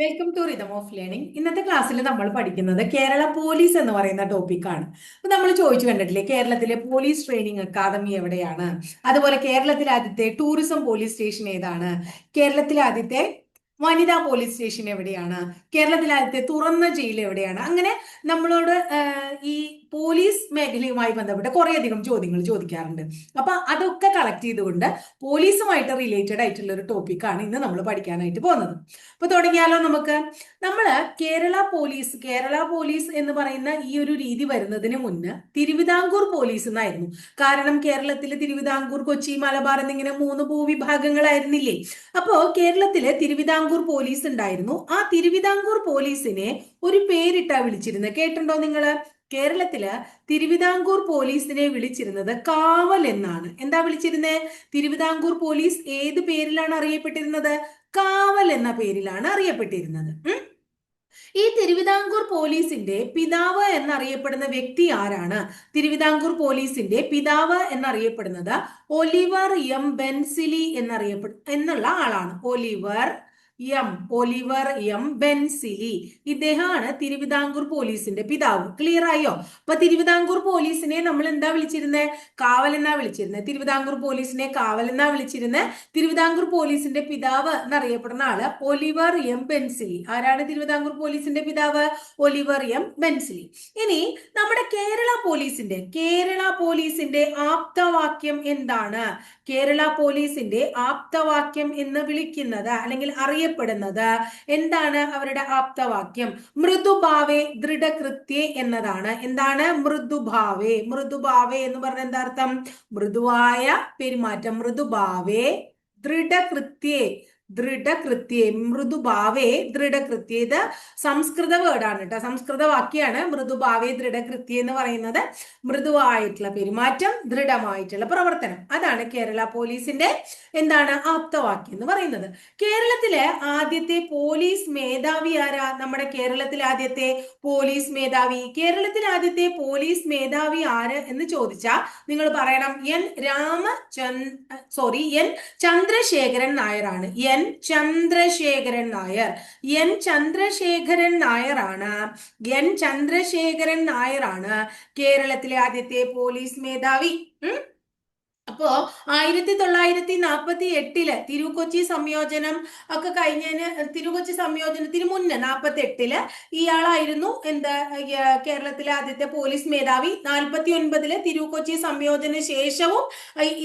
Welcome to rhythm of learning ഇന്നത്തെ ക്ലാസ്സിൽ നമ്മൾ പഠിക്കുന്നത് കേരള പോലീസ് എന്ന് പറയുന്ന ടോപ്പിക്കാണ് അപ്പൊ നമ്മൾ ചോദിച്ചു കണ്ടിട്ടില്ലേ കേരളത്തിലെ പോലീസ് ട്രെയിനിങ് അക്കാദമി എവിടെയാണ്? അതുപോലെ കേരളത്തിലെ ആദ്യത്തെ ടൂറിസം പോലീസ് സ്റ്റേഷൻ ഏതാണ്? കേരളത്തിലെ ആദ്യത്തെ വനിതാ പോലീസ് സ്റ്റേഷൻ എവിടെയാണ്? കേരളത്തിലെ ആദ്യത്തെ തുറന്ന ജയിൽ എവിടെയാണ്? അങ്ങനെ നമ്മളോട് ഈ പോലീസ് മേഖലയുമായി ബന്ധപ്പെട്ട് കുറേയധികം ചോദ്യങ്ങൾ ചോദിക്കാറുണ്ട്. അപ്പൊ അതൊക്കെ കളക്ട് ചെയ്തുകൊണ്ട് പോലീസുമായിട്ട് റിലേറ്റഡ് ആയിട്ടുള്ള ഒരു ടോപ്പിക്കാണ് ഇന്ന് നമ്മൾ പഠിക്കാനായിട്ട് പോകുന്നത്. അപ്പൊ തുടങ്ങിയാലോ നമുക്ക്? നമ്മൾ കേരള പോലീസ് കേരള പോലീസ് എന്ന് പറയുന്ന ഈ ഒരു രീതി വരുന്നതിന് മുന്ന് തിരുവിതാംകൂർ പോലീസ് എന്നായിരുന്നു. കാരണം കേരളത്തിലെ തിരുവിതാംകൂർ കൊച്ചി മലബാർ എന്നിങ്ങനെ മൂന്ന് ഭൂവിഭാഗങ്ങളായിരുന്നില്ലേ? അപ്പോ കേരളത്തിലെ തിരുവിതാംകൂർ പോലീസ് ഉണ്ടായിരുന്നു. ആ തിരുവിതാംകൂർ പോലീസിനെ ഒരു പേരിട്ടാ വിളിച്ചിരുന്നത്. കേട്ടിട്ടുണ്ടോ നിങ്ങൾ? കേരളത്തിൽ തിരുവിതാംകൂർ പോലീസിനെ വിളിച്ചിരുന്നത് കാവൽ എന്നാണ്. എന്താ വിളിച്ചിരുന്നത് തിരുവിതാംകൂർ പോലീസ് ഏത് പേരിലാണ് അറിയപ്പെട്ടിരുന്നത്? കാവൽ എന്ന പേരിലാണ് അറിയപ്പെട്ടിരുന്നത്. ഈ തിരുവിതാംകൂർ പോലീസിന്റെ പിതാവ് എന്നറിയപ്പെടുന്ന വ്യക്തി ആരാണ്? തിരുവിതാംകൂർ പോലീസിന്റെ പിതാവ് എന്നറിയപ്പെടുന്നത് ഒലിവർ എം. ബെൻസിലി എന്നറിയപ്പെ എന്നുള്ള ആളാണ്. Oliver M Oliver M Bensley. ഇദ്ദേഹമാണ് തിരുവിതാംകൂർ പോലീസിന്റെ പിതാവ്. ക്ലിയർ ആയോ? അപ്പൊ തിരുവിതാംകൂർ പോലീസിനെ നമ്മൾ എന്താ വിളിച്ചിരുന്നത് കാവൽ എന്നാ വിളിച്ചിരുന്നത് തിരുവിതാംകൂർ പോലീസിനെ കാവൽ എന്നാ വിളിച്ചിരുന്നത് തിരുവിതാംകൂർ പോലീസിന്റെ പിതാവ് എന്നറിയപ്പെടുന്ന ആൾ ഒലിവർ എം ബെൻസിലി. ആരാണ് തിരുവിതാംകൂർ പോലീസിന്റെ പിതാവ്? Oliver M Bensley. ഇനി നമ്മുടെ കേരള പോലീസിന്റെ കേരള പോലീസിന്റെ ആപ്തവാക്യം എന്താണ്? കേരള പോലീസിന്റെ ആപ്തവാക്യം എന്ന് വിളിക്കുന്നത് അല്ലെങ്കിൽ അറിയപ്പെടുന്നത് എന്താണ് അവരുടെ ആപ്തവാക്യം? മൃദുഭാവേ ദൃഢകൃത്യേ എന്നതാണ്. എന്താണ്? മൃദുഭാവേ. മൃദുഭാവേ എന്ന് പറഞ്ഞ എന്താ അർത്ഥം? മൃദുവായ പെരുമാറ്റം. മൃദുഭാവേ ദൃഢകൃത്യേ. ദൃഢകൃത്യേ മൃദുഭാവേ ദൃഢകൃത്യ. ഇത് സംസ്കൃത വേർഡാണ് കേട്ടോ. സംസ്കൃത വാക്യാണ് മൃദുഭാവേ ദൃഢകൃത്യ എന്ന് പറയുന്നത്. മൃദുവായിട്ടുള്ള പെരുമാറ്റം ദൃഢമായിട്ടുള്ള പ്രവർത്തനം. അതാണ് കേരള പോലീസിന്റെ എന്താണ് ആപ്തവാക്യം എന്ന് പറയുന്നത്. കേരളത്തിലെ ആദ്യത്തെ പോലീസ് മേധാവി ആരാ? നമ്മുടെ കേരളത്തിലെ ആദ്യത്തെ പോലീസ് മേധാവി. കേരളത്തിലെ ആദ്യത്തെ പോലീസ് മേധാവി ആര് എന്ന് ചോദിച്ചാൽ നിങ്ങൾ പറയണം N Ramachand sorry N Chandrasekharan നായരാണ്. എൻ ചന്ദ്രശേഖരൻ നായർ. എൻ ചന്ദ്രശേഖരൻ നായറാണ് എൻ ചന്ദ്രശേഖരൻ നായറാണ് കേരളത്തിലെ ആദ്യത്തെ പോലീസ് മേധാവി. അപ്പോ ആയിരത്തി തൊള്ളായിരത്തി നാൽപ്പത്തി എട്ടിൽ തിരുക്കൊച്ചി സംയോജനം ഒക്കെ കഴിഞ്ഞതിന് തിരുക്കൊച്ചി സംയോജനത്തിന് മുന്നേ നാൽപ്പത്തി എട്ടിൽ ഇയാളായിരുന്നു എന്താ കേരളത്തിലെ ആദ്യത്തെ പോലീസ് മേധാവി. നാൽപ്പത്തി ഒൻപതിൽ തിരുക്കൊച്ചി സംയോജന ശേഷവും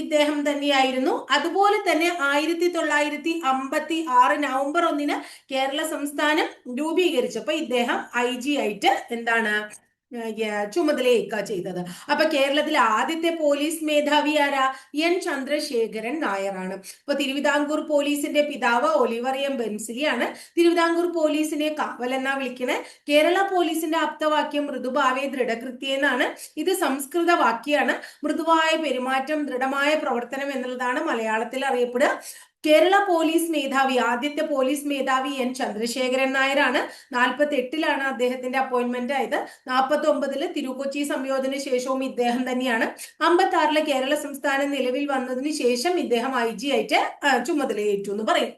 ഇദ്ദേഹം തന്നെയായിരുന്നു. അതുപോലെ തന്നെ ആയിരത്തി തൊള്ളായിരത്തി അമ്പത്തി ആറ് നവംബർ ഒന്നിന് കേരള സംസ്ഥാനം രൂപീകരിച്ചപ്പോ ഇദ്ദേഹം ഐ ജി ആയിട്ട് എന്താണ് ഏർ ചുമതലയേക്കുക ചെയ്തത്. അപ്പൊ കേരളത്തിലെ ആദ്യത്തെ പോലീസ് മേധാവി ആരാ? എൻ. ചന്ദ്രശേഖരൻ നായരാണ്. അപ്പൊ തിരുവിതാംകൂർ പോലീസിന്റെ പിതാവ് ഒലിവർ എം. ബെൻസിലിയാണ് തിരുവിതാംകൂർ പോലീസിനെ കാവൽ എന്നാ വിളിക്കണേ. കേരള പോലീസിന്റെ ആപ്തവാക്യം മൃദുഭാവേ ദൃഢകൃത്യ എന്നാണ്. ഇത് സംസ്കൃത വാക്യാണ്. മൃദുവായ പെരുമാറ്റം ദൃഢമായ പ്രവർത്തനം എന്നുള്ളതാണ് മലയാളത്തിൽ അറിയപ്പെടുക. കേരള പോലീസ് മേധാവി ആദ്യത്തെ പോലീസ് മേധാവി എൻ. ചന്ദ്രശേഖരൻ നായരാണ്. നാൽപ്പത്തി എട്ടിലാണ് അദ്ദേഹത്തിന്റെ അപ്പോയിന്റ്മെന്റ് ആയത്. നാൽപ്പത്തി ഒമ്പതിൽ തിരുക്കൊച്ചി സംയോജന ശേഷവും ഇദ്ദേഹം തന്നെയാണ്. അമ്പത്തി ആറിലെ കേരള സംസ്ഥാനം നിലവിൽ വന്നതിന് ശേഷം ഇദ്ദേഹം ഐ ജി ആയിട്ട് ചുമതലയേറ്റു എന്ന് പറയും.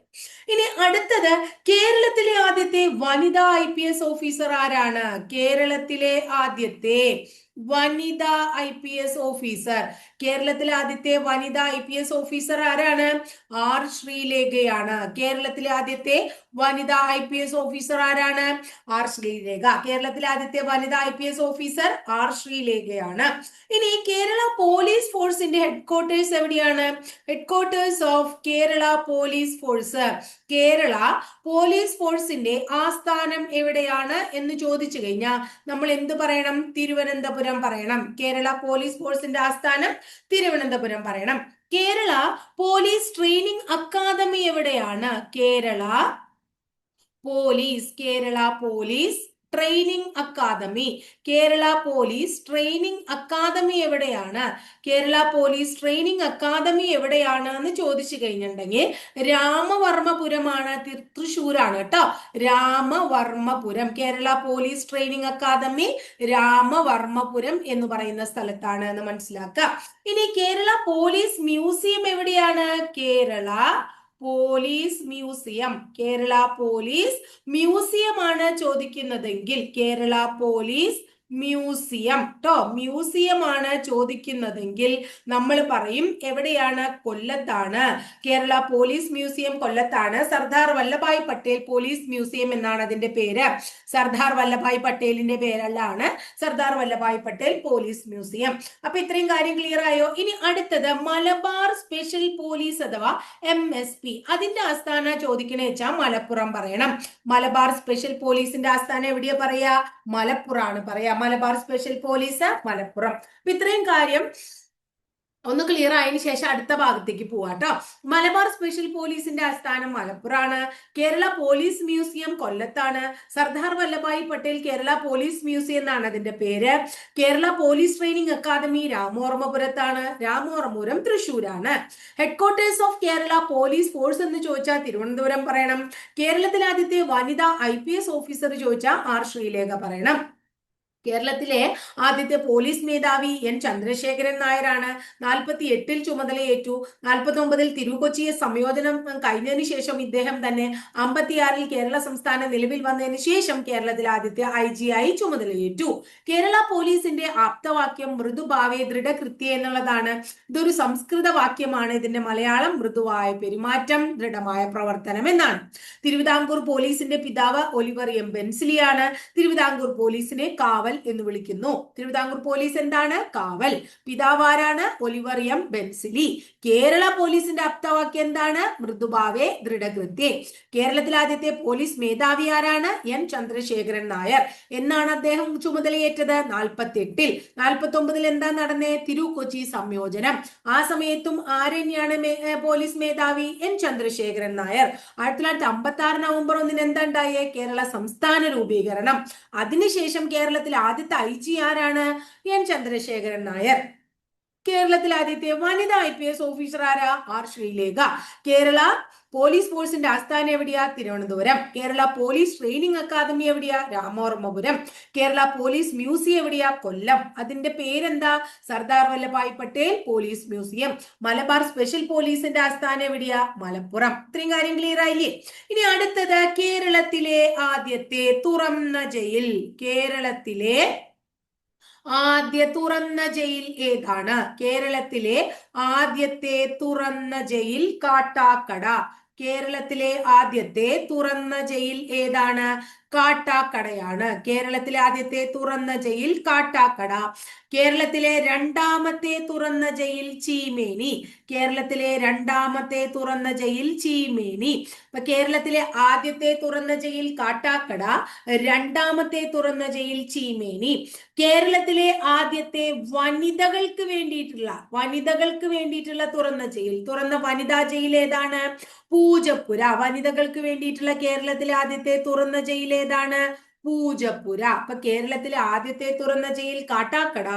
ഇനി അടുത്തത് കേരളത്തിലെ ആദ്യത്തെ വനിതാ ഐ പി എസ് ഓഫീസർ ആരാണ്? കേരളത്തിലെ ആദ്യത്തെ വനിതാ ഐ പി എസ് ഓഫീസർ. കേരളത്തിലെ ആദ്യത്തെ വനിതാ ഐ പി എസ് ഓഫീസർ ആരാണ്? ആർ ശ്രീലേഖയാണ്. കേരളത്തിലെ ആദ്യത്തെ വനിതാ ഐ പി എസ് ഓഫീസർ ആരാണ്? ആർ ശ്രീലേഖ കേരളത്തിലെ ആദ്യത്തെ വനിതാ I P S officer R ശ്രീലേഖയാണ് ഇനി കേരള പോലീസ് ഫോഴ്സിന്റെ ഹെഡ്ക്വാർട്ടേഴ്സ് എവിടെയാണ്? Headquarters of Kerala police force. Kerala police ഫോഴ്സിന്റെ ആസ്ഥാനം എവിടെയാണ് എന്ന് ചോദിച്ചു കഴിഞ്ഞാൽ നമ്മൾ എന്ത് പറയണം? തിരുവനന്തപുരം പറയണം. കേരള പോലീസ് ഫോഴ്സിന്റെ ആസ്ഥാനം തിരുവനന്തപുരം പറയണം. കേരള പോലീസ് ട്രെയിനിങ് അക്കാദമി എവിടെയാണ്? Kerala police Kerala police training academy. Kerala police training academy എവിടെയാണ്? കേരള പോലീസ് ട്രെയിനിങ് അക്കാദമി എവിടെയാണ് എന്ന് ചോദിച്ചു കഴിഞ്ഞിട്ടുണ്ടെങ്കിൽ രാമവർമ്മപുരമാണ്. തൃശ്ശൂരാണ് കേട്ടോ. Ramavarmapuram. Kerala police training academy Ramavarmapuram എന്ന് പറയുന്ന സ്ഥലത്താണ് എന്ന് മനസ്സിലാക്കുക ഇനി കേരള പോലീസ് മ്യൂസിയം എവിടെയാണ്? Kerala police museum. Kerala police മ്യൂസിയമാണ് ചോദിക്കുന്നതെങ്കിൽ കേരള പോലീസ് മ്യൂസിയം. ട്ടോ മ്യൂസിയം ആണ് ചോദിക്കുന്നതെങ്കിൽ നമ്മൾ പറയും എവിടെയാണ് കൊല്ലത്താണ്? കേരള പോലീസ് മ്യൂസിയം കൊല്ലത്താണ്. സർദാർ വല്ലഭായ് പട്ടേൽ പോലീസ് മ്യൂസിയം എന്നാണ് അതിന്റെ പേര്. സർദാർ വല്ലഭായ് പട്ടേലിന്റെ പേരല്ലാണ് സർദാർ വല്ലഭായ് പട്ടേൽ പോലീസ് മ്യൂസിയം. അപ്പൊ ഇത്രയും കാര്യം ക്ലിയർ ആയോ? ഇനി അടുത്തത് മലബാർ സ്പെഷ്യൽ പോലീസ് അഥവാ എം എസ് പി. അതിന്റെ ആസ്ഥാന ചോദിക്കണ വെച്ചാൽ മലപ്പുറം പറയണം. മലബാർ സ്പെഷ്യൽ പോലീസിന്റെ ആസ്ഥാനം എവിടെയാ പറയാ മലപ്പുറാണ് പറയാ. Malabar special police Malappuram. അപ്പൊ ഇത്രയും കാര്യം ഒന്ന് ക്ലിയർ ആയതിനു ശേഷം അടുത്ത ഭാഗത്തേക്ക് പോവാട്ടോ മലബാർ സ്പെഷ്യൽ പോലീസിന്റെ ആസ്ഥാനം മലപ്പുറമാണ് കേരള പോലീസ് മ്യൂസിയം കൊല്ലത്താണ്. സർദാർ വല്ലഭായ് പട്ടേൽ കേരള പോലീസ് മ്യൂസിയം എന്നാണ് അതിന്റെ പേര്. കേരള പോലീസ് ട്രെയിനിങ് അക്കാദമി രാമോർമപുരത്താണ് രാമോർമപുരം തൃശ്ശൂരാണ്. Headquarters of Kerala police force എന്ന് ചോദിച്ചാൽ തിരുവനന്തപുരം പറയണം. കേരളത്തിലെ ആദ്യത്തെ വനിതാ ഐ ഓഫീസർ ചോദിച്ചാൽ ആർ ശ്രീലേഖ പറയണം. കേരളത്തിലെ ആദ്യത്തെ പോലീസ് മേധാവി എൻ ചന്ദ്രശേഖരൻ നായരാണ്. നാൽപ്പത്തി എട്ടിൽ ചുമതലയേറ്റു. നാൽപ്പത്തി ഒമ്പതിൽ തിരുകൊച്ചിയെ സംയോജനം കഴിഞ്ഞതിന് ശേഷം ഇദ്ദേഹം തന്നെ അമ്പത്തിയാറിൽ കേരള സംസ്ഥാനം നിലവിൽ വന്നതിന് ശേഷം കേരളത്തിലെ ആദ്യത്തെ ഐ ജി ആയി ചുമതലയേറ്റു. കേരള പോലീസിന്റെ ആപ്തവാക്യം മൃദുഭാവേ ദൃഢകൃത്യ എന്നുള്ളതാണ്. ഇതൊരു സംസ്കൃത വാക്യമാണ്. ഇതിന്റെ മലയാളം മൃദുവായ പെരുമാറ്റം ദൃഢമായ പ്രവർത്തനം എന്നാണ്. തിരുവിതാംകൂർ പോലീസിന്റെ പിതാവ് ഒലിവർ എം. ബെൻസിലിയാണ്. തിരുവിതാംകൂർ പോലീസിനെ കാവൽ എന്ന് വിളിക്കുന്നു. തിരുവിതാംകൂർ പോലീസ് എന്താണ്? കാവൽ. പിതാവാരാണ് ഒലിവർ എം ബെൻസിലി. കേരള പോലീസിന്റെ അപ്തവാക്യം എന്താണ്? മൃദുഭാവേ ദൃഢകൃത്യേ. കേരളത്തിൽ ആദ്യത്തെ പോലീസ് മേധാവി ആരാണ്? എൻ. ചന്ദ്രശേഖരൻ നായർ. എന്നാണ് അദ്ദേഹം ചുമതലയേറ്റത്? നാൽപ്പത്തി എട്ടിൽ നാൽപ്പത്തി ഒമ്പതിൽ എന്താ നടന്നേ? തിരുക്കൊച്ചി സംയോജനം. ആ സമയത്തും ആരെന്നെയാണ് പോലീസ് മേധാവി? എൻ. ചന്ദ്രശേഖരൻ നായർ. ആയിരത്തി തൊള്ളായിരത്തി അമ്പത്തി ആറ് നവംബർ ഒന്നിന് എന്താ ഉണ്ടായേ? കേരള സംസ്ഥാന രൂപീകരണം. അതിനുശേഷം കേരളത്തിൽ ആദ്യത്തെ ഐ ജി ആരാണ്? എൻ ചന്ദ്രശേഖരൻ നായർ. കേരളത്തിൽ ആദ്യത്തെ വനിതാ ഐ പി എസ് ഓഫീസർ ആരാ? ആർ ശ്രീലേഖ. കേരള പോലീസ് ഫോഴ്സിന്റെ ആസ്ഥാനം എവിടെയാ? Thiruvananthapuram. Kerala police training academy എവിടെയാ? രാമവർമ്മപുരം. കേരള പോലീസ് മ്യൂസിയം എവിടെയാ? കൊല്ലം. അതിന്റെ പേരെന്താ? Sardar Vallabhbhai Patel police museum. Malabar special പോലീസിന്റെ ആസ്ഥാനം എവിടെയാ? മലപ്പുറം. ഇത്രയും കാര്യം ക്ലിയർ ആയില്ലേ? ഇനി അടുത്തത് കേരളത്തിലെ ആദ്യത്തെ തുറന്ന ജയിൽ. കേരളത്തിലെ ആദ്യ തുറന്ന ജയിൽ ഏതാണ്? കേരളത്തിലെ ആദ്യത്തെ തുറന്ന ജയിൽ കാട്ടാക്കട. കേരളത്തിലെ ആദ്യത്തെ തുറന്ന ജയിൽ ഏതാണ്? കാട്ടാക്കടയാണ്. കേരളത്തിലെ ആദ്യത്തെ തുറന്ന ജയിൽ കാട്ടാക്കട. കേരളത്തിലെ രണ്ടാമത്തെ തുറന്ന ജയിൽ ചീമേനി. കേരളത്തിലെ രണ്ടാമത്തെ തുറന്ന ജയിൽ ചീമേനി. അപ്പൊ കേരളത്തിലെ ആദ്യത്തെ തുറന്ന ജയിൽ കാട്ടാക്കട രണ്ടാമത്തെ തുറന്ന ജയിൽ ചീമേനി. കേരളത്തിലെ ആദ്യത്തെ വനിതകൾക്ക് വേണ്ടിയിട്ടുള്ള വനിതകൾക്ക് വേണ്ടിയിട്ടുള്ള തുറന്ന ജയിൽ തുറന്ന വനിതാ ജയിൽ ഏതാണ്? പൂജപ്പുര. വനിതകൾക്ക് വേണ്ടിയിട്ടുള്ള കേരളത്തിലെ ആദ്യത്തെ തുറന്ന ജയിൽ ഏതാണ്? പൂജപ്പുര. അപ്പൊ കേരളത്തിലെ ആദ്യത്തെ തുറന്ന ജയിൽ കാട്ടാക്കട.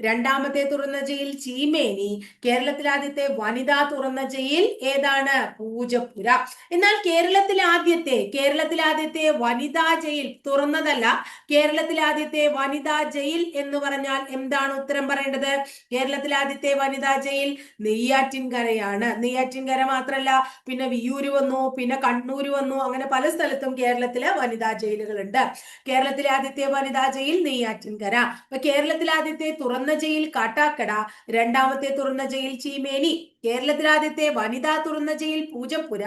രണ്ടാമത്തെ തുറന്ന ജയിൽ ചീമേനി. കേരളത്തിലെ ആദ്യത്തെ വനിതാ തുറന്ന ജയിൽ ഏതാണ്? പൂജപ്പുര. എന്നാൽ കേരളത്തിലെ ആദ്യത്തെ കേരളത്തിലെ ആദ്യത്തെ വനിതാ ജയിൽ തുറന്നതല്ല. കേരളത്തിലെ ആദ്യത്തെ വനിതാ ജയിൽ എന്ന് പറഞ്ഞാൽ എന്താണ് ഉത്തരം പറയേണ്ടത്? കേരളത്തിലെ ആദ്യത്തെ വനിതാ ജയിൽ നെയ്യാറ്റിൻകരയാണ്. നെയ്യാറ്റിൻകര മാത്രല്ല പിന്നെ വിയൂര് വന്നു പിന്നെ കണ്ണൂര് വന്നു അങ്ങനെ പല സ്ഥലത്തും കേരളത്തിലെ വനിതാ ജയിലുകളുണ്ട്. കേരളത്തിലെ ആദ്യത്തെ വനിതാ ജയിൽ നെയ്യാറ്റിൻകര. അപ്പൊ കേരളത്തിലെ ആദ്യത്തെ തുറന്ന ജയിൽ കാട്ടാക്കട രണ്ടാമത്തെ തുറന്ന ജയിൽ ചീമേനി കേരളത്തിലാദ്യത്തെ വനിതാ തുറന്ന ജയിൽ പൂജപ്പുര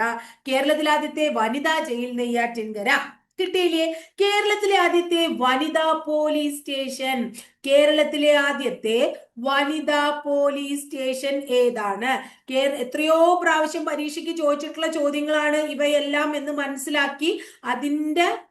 കേരളത്തിലാദ്യത്തെ വനിതാ ജയിൽ നെയ്യാറ്റിൻകര. കിട്ടിയില്ലേ? കേരളത്തിലെ ആദ്യത്തെ വനിതാ പോലീസ് സ്റ്റേഷൻ. കേരളത്തിലെ ആദ്യത്തെ വനിതാ പോലീസ് സ്റ്റേഷൻ ഏതാണ്? എത്രയോ പ്രാവശ്യം പരീക്ഷയ്ക്ക് ചോദിച്ചിട്ടുള്ള ചോദ്യങ്ങളാണ് ഇവയെല്ലാം എന്ന് മനസ്സിലാക്കി അതിന്റെ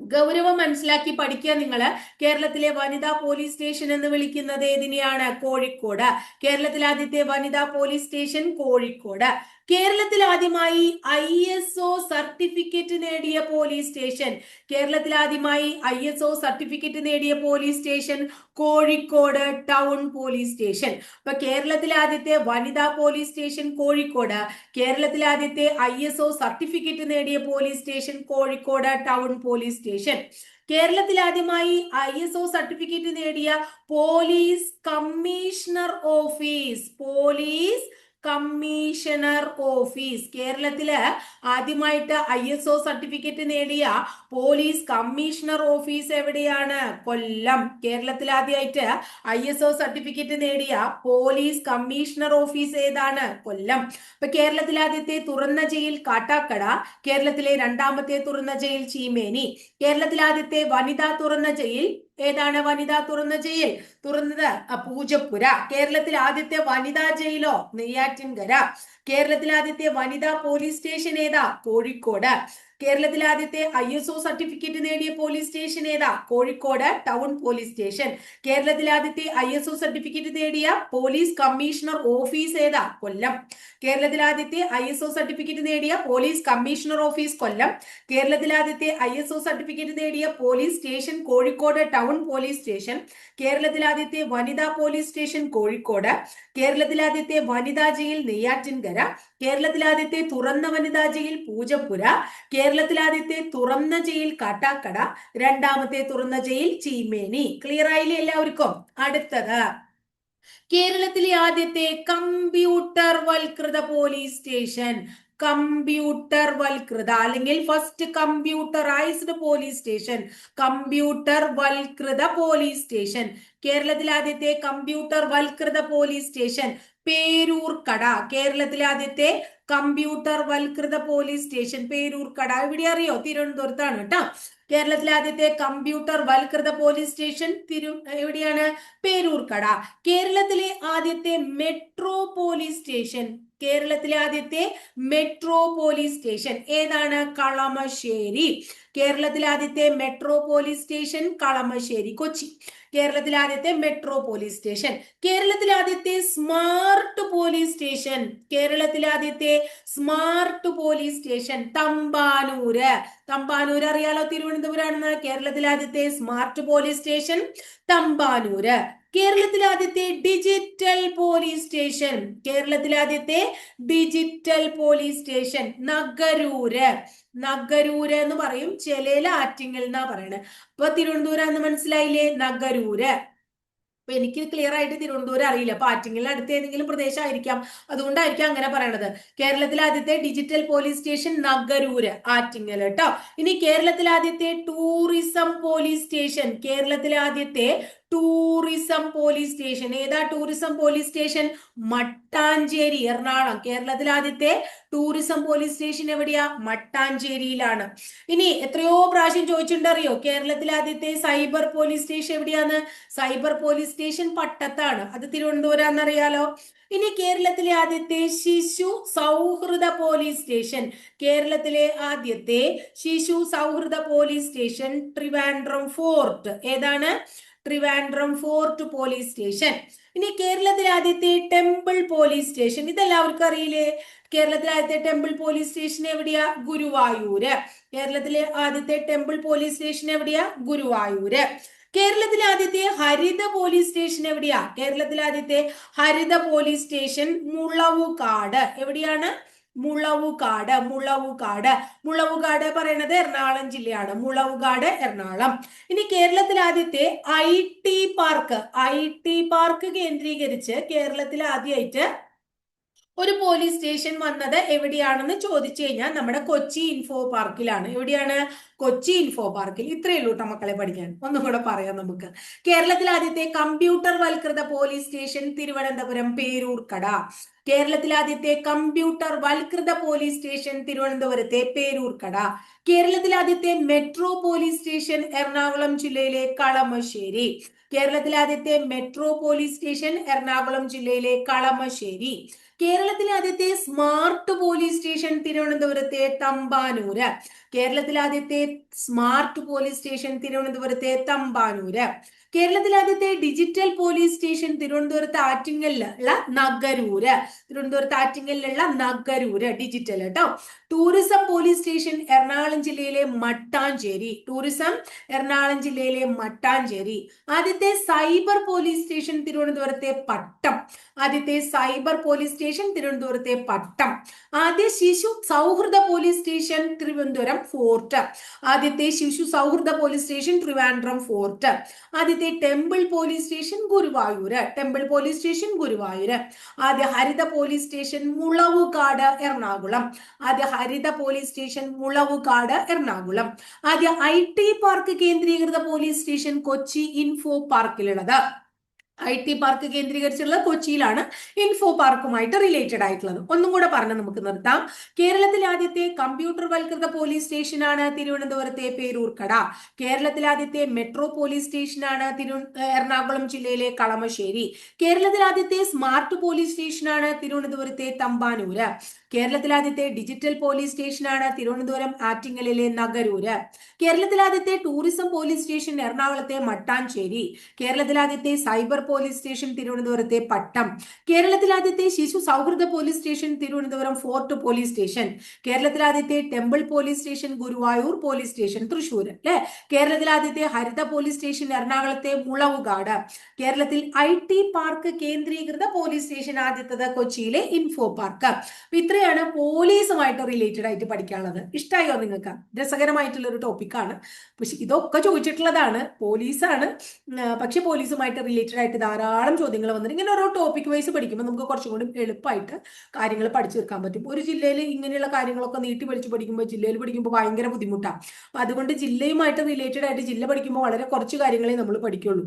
ഗൗരവം മനസ്സിലാക്കി പഠിക്കുക നിങ്ങൾ കേരളത്തിലെ വനിതാ പോലീസ് സ്റ്റേഷൻ എന്ന് വിളിക്കുന്നത് ഏതിനെയാണ്? കോഴിക്കോട്. കേരളത്തിലെ ആദ്യത്തെ വനിതാ പോലീസ് സ്റ്റേഷൻ കോഴിക്കോട്. കേരളത്തിൽ ആദ്യമായി ഐ എസ് ഒ സർട്ടിഫിക്കറ്റ് നേടിയ പോലീസ് സ്റ്റേഷൻ. കേരളത്തിൽ ആദ്യമായി ഐ എസ് ഒ സർട്ടിഫിക്കറ്റ് നേടിയ police station Kozhikode town police station. അപ്പൊ കേരളത്തിലെ ആദ്യത്തെ വനിതാ പോലീസ് സ്റ്റേഷൻ കോഴിക്കോട്. കേരളത്തിലെ ആദ്യത്തെ ഐ എസ് ഒ സർട്ടിഫിക്കറ്റ് നേടിയ police station Kozhikode town police station കേരളത്തിൽ ആദ്യമായി ഐ എസ് ഒ സർട്ടിഫിക്കറ്റ് നേടിയ police commissioner office police commissioner office. കേരളത്തിൽ ആദ്യമായിട്ട് ഐ എസ് ഒ സർട്ടിഫിക്കറ്റ് നേടിയ പോലീസ് കമ്മീഷണർ ഓഫീസ് എവിടെയാണ്? കൊല്ലം. കേരളത്തിൽ ആദ്യമായിട്ട് ഐ എസ് ഒ സർട്ടിഫിക്കറ്റ് നേടിയ പോലീസ് കമ്മീഷണർ ഓഫീസ് ഏതാണ്? കൊല്ലം. അപ്പൊ കേരളത്തിൽ ആദ്യത്തെ തുറന്ന ജയിൽ കാട്ടാക്കട കേരളത്തിലെ രണ്ടാമത്തെ തുറന്ന ജയിൽ ചീമേനി. കേരളത്തിൽ ആദ്യത്തെ വനിതാ തുറന്ന ജയിൽ ഏതാണ് വനിതാ തുറന്ന ജയിൽ? തുറന്നത് പൂജപ്പുര. കേരളത്തിൽ ആദ്യത്തെ വനിതാ ജയിലോ? നെയ്യാറ്റിൻകര. കേരളത്തിൽ ആദ്യത്തെ വനിതാ പോലീസ് സ്റ്റേഷൻ ഏതാ? കോഴിക്കോട്. കേരളത്തിലെ ആദ്യത്തെ ഐ എസ് ഒ സർട്ടിഫിക്കറ്റ് നേടിയ പോലീസ് സ്റ്റേഷൻ ഏതാ? കോഴിക്കോട് ടൗൺ പോലീസ് സ്റ്റേഷൻ കേരളത്തിലെ ആദ്യത്തെ ഐ എസ് ഒ സർട്ടിഫിക്കറ്റ് നേടിയ പോലീസ് കമ്മീഷണർ ഓഫീസ് ഏതാ? കൊല്ലം. കേരളത്തിലെ ആദ്യത്തെ ഐ എസ് ഒ സർട്ടിഫിക്കറ്റ് നേടിയ പോലീസ് കമ്മീഷണർ ഓഫീസ് കൊല്ലം. കേരളത്തിലെ ആദ്യത്തെ ഐ എസ് ഒ സർട്ടിഫിക്കറ്റ് നേടിയ police station Kozhikode town police station കേരളത്തിലെ ആദ്യത്തെ വനിതാ പോലീസ് സ്റ്റേഷൻ കോഴിക്കോട്. കേരളത്തിലെ ആദ്യത്തെ വനിതാ ജയിൽ നെയ്യാറ്റിൻകര. കേരളത്തിൽ ആദ്യത്തെ തുറന്ന വനിതാ ജയിൽ പൂജപ്പുര. കേരളത്തിൽ ആദ്യത്തെ തുറന്ന ജയിൽ കാട്ടാക്കട. രണ്ടാമത്തെ തുറന്ന ജയിൽ ചീമേനി. ക്ലിയർ ആയില്ലേ എല്ലാവർക്കും? അടുത്തത്. കേരളത്തിലെ ആദ്യത്തെ കമ്പ്യൂട്ടർ വൽകൃത പോലീസ് സ്റ്റേഷൻ. കമ്പ്യൂട്ടർ വൽകൃത അല്ലെങ്കിൽ first computerised police station computer വൽകൃത police station കേരളത്തിൽ ആദ്യത്തെ കമ്പ്യൂട്ടർ വൽകൃത പോലീസ് സ്റ്റേഷൻ പേരൂർക്കട. കേരളത്തിലെ ആദ്യത്തെ കമ്പ്യൂട്ടർ വൽകൃത പോലീസ് സ്റ്റേഷൻ പേരൂർക്കട. ഇവിടെ അറിയോ? തിരുവനന്തപുരത്താണ് കേട്ടോ. കേരളത്തിലെ ആദ്യത്തെ കമ്പ്യൂട്ടർ വൽകൃത പോലീസ് സ്റ്റേഷൻ തിരു എവിടെയാണ്? പേരൂർക്കട. കേരളത്തിലെ ആദ്യത്തെ മെട്രോ പോലീസ് സ്റ്റേഷൻ കേരളത്തിലെ ആദ്യത്തെ മെട്രോ പോലീസ് സ്റ്റേഷൻ ഏതാണ്? കളമശ്ശേരി. കേരളത്തിലെ ആദ്യത്തെ metro police station Kalamassery Kochi. കേരളത്തിലെ ആദ്യത്തെ മെട്രോ പോലീസ് സ്റ്റേഷൻ കേരളത്തിലെ ആദ്യത്തെ സ്മാർട്ട് പോലീസ് സ്റ്റേഷൻ കേരളത്തിലെ ആദ്യത്തെ smart police station Thampanoor. Thampanoor അറിയാലോ തിരുവനന്തപുരമാണെന്ന് കേരളത്തിലെ ആദ്യത്തെ സ്മാർട്ട് പോലീസ് സ്റ്റേഷൻ തമ്പാനൂര്. കേരളത്തിലെ ആദ്യത്തെ ഡിജിറ്റൽ പോലീസ് സ്റ്റേഷൻ കേരളത്തിലെ ആദ്യത്തെ digital police station Nagaroor. Nagaroor എന്ന് പറയും. ചെലയില ആറ്റിങ്ങൽ എന്നാ പറയണത് അപ്പൊ തിരുവനന്തപുരം എന്ന് മനസ്സിലായില്ലേ? നഗരൂര്. അപ്പൊ എനിക്ക് ക്ലിയർ ആയിട്ട് തിരുവനന്തപുരം അറിയില്ല. അപ്പൊ ആറ്റിങ്ങലിന് അടുത്ത് ഏതെങ്കിലും പ്രദേശമായിരിക്കാം. അതുകൊണ്ടായിരിക്കും അങ്ങനെ പറയണത്. കേരളത്തിലെ ആദ്യത്തെ digital police station Nagaroor. Attingal കേട്ടോ. ഇനി കേരളത്തിലെ ആദ്യത്തെ ടൂറിസം പോലീസ് സ്റ്റേഷൻ കേരളത്തിലെ ആദ്യത്തെ ടൂറിസം പോലീസ് സ്റ്റേഷൻ ഏതാ tourism police station Mattancherry Ernakulam. കേരളത്തിലെ ആദ്യത്തെ ടൂറിസം പോലീസ് സ്റ്റേഷൻ എവിടെയാ? മട്ടാഞ്ചേരിയിലാണ്. ഇനി എത്രയോ പ്രാവശ്യം ചോദിച്ചിട്ടുണ്ടറിയോ കേരളത്തിലെ ആദ്യത്തെ സൈബർ പോലീസ് സ്റ്റേഷൻ എവിടെയാണ്? സൈബർ പോലീസ് സ്റ്റേഷൻ പട്ടത്താണ്. അത് തിരുവനന്തപുരാന്നറിയാലോ ഇനി കേരളത്തിലെ ആദ്യത്തെ ശിശു സൗഹൃദ പോലീസ് സ്റ്റേഷൻ കേരളത്തിലെ ആദ്യത്തെ ശിശു സൗഹൃദ പോലീസ് സ്റ്റേഷൻ ട്രിവാൻഡ്രം ഫോർട്ട് ഏതാണ്? ട്രിവാൻഡ്രം ഫോർട്ട് പോലീസ് സ്റ്റേഷൻ ഇനി കേരളത്തിലെ ആദ്യത്തെ ടെമ്പിൾ പോലീസ് സ്റ്റേഷൻ ഇതെല്ലാവർക്കും അറിയില്ലേ? കേരളത്തിലെ ആദ്യത്തെ ടെമ്പിൾ പോലീസ് സ്റ്റേഷൻ എവിടെയാ? ഗുരുവായൂര്. കേരളത്തിലെ ആദ്യത്തെ ടെമ്പിൾ പോലീസ് സ്റ്റേഷൻ എവിടെയാ? ഗുരുവായൂര്. കേരളത്തിലെ ആദ്യത്തെ ഹരിത പോലീസ് സ്റ്റേഷൻ എവിടെയാ? കേരളത്തിലെ ആദ്യത്തെ ഹരിത പോലീസ് സ്റ്റേഷൻ മുളവുകാട് എവിടെയാണ്? മുളവുകാട് മുളവുകാട്. മുളവുകാട് പറയുന്നത് എറണാകുളം ജില്ലയാണ്. മുളവുകാട് എറണാകുളം. ഇനി കേരളത്തിൽ ആദ്യത്തെ I T park I T park കേന്ദ്രീകരിച്ച് കേരളത്തിൽ ആദ്യമായിട്ട് ഒരു പോലീസ് സ്റ്റേഷൻ വന്നത് എവിടെയാണെന്ന് ചോദിച്ചു കഴിഞ്ഞാൽ നമ്മുടെ കൊച്ചി ഇൻഫോ പാർക്കിലാണ് എവിടെയാണ്? കൊച്ചി ഇൻഫോ പാർക്കിൽ ഇത്രയേ ഉള്ളൂ മക്കളെ പഠിക്കാൻ. ഒന്നും കൂടെ പറയാം നമുക്ക്. കേരളത്തിൽ ആദ്യത്തെ കമ്പ്യൂട്ടർ വൽകൃത പോലീസ് സ്റ്റേഷൻ തിരുവനന്തപുരം പേരൂർക്കട. കേരളത്തിൽ ആദ്യത്തെ കമ്പ്യൂട്ടർ വൽകൃത പോലീസ് സ്റ്റേഷൻ തിരുവനന്തപുരത്തെ പേരൂർക്കട. കേരളത്തിൽ ആദ്യത്തെ മെട്രോ പോലീസ് സ്റ്റേഷൻ എറണാകുളം ജില്ലയിലെ കളമശ്ശേരി. കേരളത്തിലെ ആദ്യത്തെ മെട്രോ പോലീസ് സ്റ്റേഷൻ എറണാകുളം ജില്ലയിലെ കളമശ്ശേരി. കേരളത്തിലെ ആദ്യത്തെ സ്മാർട്ട് പോലീസ് സ്റ്റേഷൻ തിരുവനന്തപുരത്തെ തമ്പാനൂര്. കേരളത്തിലെ ആദ്യത്തെ സ്മാർട്ട് പോലീസ് സ്റ്റേഷൻ തിരുവനന്തപുരത്തെ തമ്പാനൂര്. കേരളത്തിലെ ആദ്യത്തെ ഡിജിറ്റൽ പോലീസ് സ്റ്റേഷൻ തിരുവനന്തപുരത്ത് ആറ്റിങ്ങലിലുള്ള നഗരൂര്. തിരുവനന്തപുരത്ത് ആറ്റിങ്ങലിലുള്ള നഗരൂര്. ഡിജിറ്റൽ കേട്ടോ. ടൂറിസം പോലീസ് സ്റ്റേഷൻ എറണാകുളം ജില്ലയിലെ മട്ടാഞ്ചേരി. ടൂറിസം എറണാകുളം ജില്ലയിലെ മട്ടാഞ്ചേരി. ആദ്യത്തെ സൈബർ പോലീസ് സ്റ്റേഷൻ തിരുവനന്തപുരത്തെ പട്ടം. ആദ്യത്തെ സൈബർ പോലീസ് സ്റ്റേഷൻ തിരുവനന്തപുരത്തെ പട്ടം. ആദ്യ ശിശു സൗഹൃദ പോലീസ് സ്റ്റേഷൻ തിരുവനന്തപുരം ഫോർട്ട് ആദ്യത്തെ ശിശു സൗഹൃദ പോലീസ് സ്റ്റേഷൻ ട്രിവാൻഡ്രം ഫോർട്ട് ആദ്യത്തെ temple police station Guruvayur temple police station Guruvayur ആദ്യ ഹരിത പോലീസ് സ്റ്റേഷൻ മുളവുകാട് എറണാകുളം. ആദ്യ ഹരിത പോലീസ് സ്റ്റേഷൻ മുളവുകാട് എറണാകുളം. ആദ്യ ഐ ടി പാർക്ക് കേന്ദ്രീകൃത പോലീസ് സ്റ്റേഷൻ കൊച്ചി ഇൻഫോ പാർക്കിലുള്ളത്. ഐ ടി പാർക്ക് കേന്ദ്രീകരിച്ചുള്ള കൊച്ചിയിലാണ്. ഇൻഫോ പാർക്കുമായിട്ട് റിലേറ്റഡ് ആയിട്ടുള്ളത്. ഒന്നും കൂടെ പറഞ്ഞ് നമുക്ക് നിർത്താം. കേരളത്തിലെ ആദ്യത്തെ കമ്പ്യൂട്ടർ വൽകൃത പോലീസ് സ്റ്റേഷനാണ് തിരുവനന്തപുരത്തെ പേരൂർക്കട. കേരളത്തിലെ ആദ്യത്തെ മെട്രോ പോലീസ് സ്റ്റേഷനാണ് തിരു എറണാകുളം ജില്ലയിലെ കളമശ്ശേരി. കേരളത്തിലെ ആദ്യത്തെ സ്മാർട്ട് പോലീസ് സ്റ്റേഷനാണ് തിരുവനന്തപുരത്തെ തമ്പാനൂര്. കേരളത്തിലെ ആദ്യത്തെ ഡിജിറ്റൽ പോലീസ് സ്റ്റേഷനാണ് തിരുവനന്തപുരം ആറ്റിങ്ങലിലെ നഗരൂര്. കേരളത്തിലെ ആദ്യത്തെ ടൂറിസം പോലീസ് സ്റ്റേഷൻ എറണാകുളത്തെ മട്ടാഞ്ചേരി. കേരളത്തിലെ ആദ്യത്തെ സൈബർ പോലീസ് സ്റ്റേഷൻ തിരുവനന്തപുരത്തെ പട്ടം. കേരളത്തിലെ ആദ്യത്തെ ശിശു സൗഹൃദ police station Thiruvananthapuram fort police station. കേരളത്തിലെ ആദ്യത്തെ temple police station Guruvayur police station Thrissur അല്ലെ? കേരളത്തിലെ ആദ്യത്തെ ഹരിത പോലീസ് സ്റ്റേഷൻ എറണാകുളത്തെ മുളവുകാട്. കേരളത്തിൽ ഐ ടി പാർക്ക് കേന്ദ്രീകൃത പോലീസ് സ്റ്റേഷൻ ആദ്യത്തത് കൊച്ചിയിലെ ഇൻഫോ പാർക്ക്. അപ്പൊ ഇത്രയാണ് പോലീസുമായിട്ട് റിലേറ്റഡ് ആയിട്ട് പഠിക്കാനുള്ളത്? ഇഷ്ടമായോ നിങ്ങൾക്ക്? രസകരമായിട്ടുള്ള ഒരു ടോപ്പിക്കാണ് പക്ഷെ ഇതൊക്കെ ചോദിച്ചിട്ടുള്ളതാണ്. പോലീസാണ്. പക്ഷെ പോലീസുമായിട്ട് റിലേറ്റഡ് ആയിട്ട് ധാരാളം ചോദ്യങ്ങൾ വന്നിട്ട് ഇങ്ങനെ ഓരോ ടോപ്പിക് വൈസ് പഠിക്കുമ്പോൾ നമുക്ക് കുറച്ചും കൂടി എളുപ്പമായിട്ട് കാര്യങ്ങൾ പഠിച്ചു തീർക്കാൻ പറ്റും. ഒരു ജില്ലയിൽ ഇങ്ങനെയുള്ള കാര്യങ്ങളൊക്കെ നീട്ടി പഠിച്ച് പഠിക്കുമ്പോൾ ജില്ലയിൽ പഠിക്കുമ്പോൾ ഭയങ്കര ബുദ്ധിമുട്ടാണ് അപ്പൊ അതുകൊണ്ട് ജില്ലയുമായിട്ട് റിലേറ്റഡ് ആയിട്ട് ജില്ല പഠിക്കുമ്പോൾ വളരെ കുറച്ച് കാര്യങ്ങളെ നമ്മൾ പഠിക്കുള്ളൂ.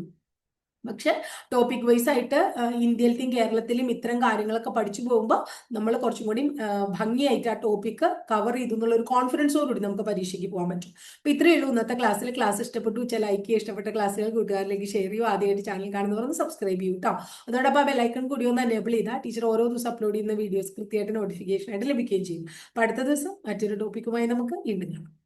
പക്ഷെ ടോപ്പിക് വൈസ് ആയിട്ട് ഇന്ത്യയിലത്തെയും കേരളത്തിലും ഇത്തരം കാര്യങ്ങളൊക്കെ പഠിച്ചു പോകുമ്പോൾ നമ്മൾ കുറച്ചും കൂടി ഭംഗിയായിട്ട് ആ ടോപ്പിക്ക് കവർ ചെയ്തു എന്നുള്ള ഒരു കോൺഫിഡൻസോടുകൂടി നമുക്ക് പരീക്ഷയ്ക്ക് പോകാൻ പറ്റും. അപ്പൊ ഇത്രയേ ഉള്ളൂ. ഇന്നത്തെ ക്ലാസ്സിൽ ക്ലാസ് ഇഷ്ടപ്പെട്ടു വെച്ചാൽ ലൈക്ക് ചെയ്യുക ഇഷ്ടപ്പെട്ട ക്ലാസ്സുകൾ കൂട്ടുകാരിലേക്ക് ഷെയർ ചെയ്യൂ. ആദ്യമായിട്ട് ചാനൽ കാണുന്നവർ ഒന്ന് സബ്സ്ക്രൈബ് ചെയ്യൂ കേട്ടോ അതോടൊപ്പം ബെല്ലൈക്കൺ കൂടി ഒന്ന് എനേബിൾ ചെയ്താൽ ടീച്ചർ ഓരോ ദിവസം അപ്ലോഡ് ചെയ്യുന്ന വീഡിയോസ് കൃത്യമായിട്ട് നോട്ടിഫിക്കേഷൻ ആയിട്ട് ലഭിക്കുകയും ചെയ്യും. അപ്പൊ അടുത്ത ദിവസം മറ്റൊരു ടോപ്പിക്കുമായി നമുക്ക് വീണ്ടും കാണാം.